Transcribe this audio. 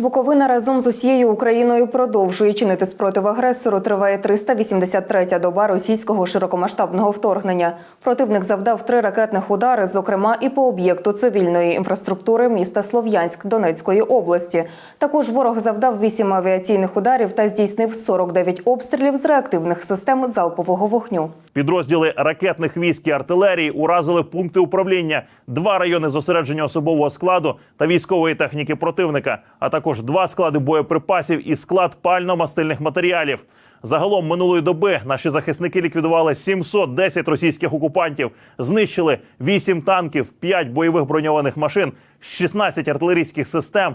Буковина разом з усією Україною продовжує чинити спротив агресору. Триває 383-я доба російського широкомасштабного вторгнення. Противник завдав три ракетних удари, зокрема і по об'єкту цивільної інфраструктури міста Слов'янськ Донецької області. Також ворог завдав вісім авіаційних ударів та здійснив 49 обстрілів з реактивних систем залпового вогню. Підрозділи ракетних військ і артилерії уразили пункти управління, два райони зосередження особового складу та військової техніки противника, а також два склади боєприпасів і склад пально-мастильних матеріалів. Загалом минулої доби наші захисники ліквідували 710 російських окупантів, знищили 8 танків, 5 бойових броньованих машин, 16 артилерійських систем,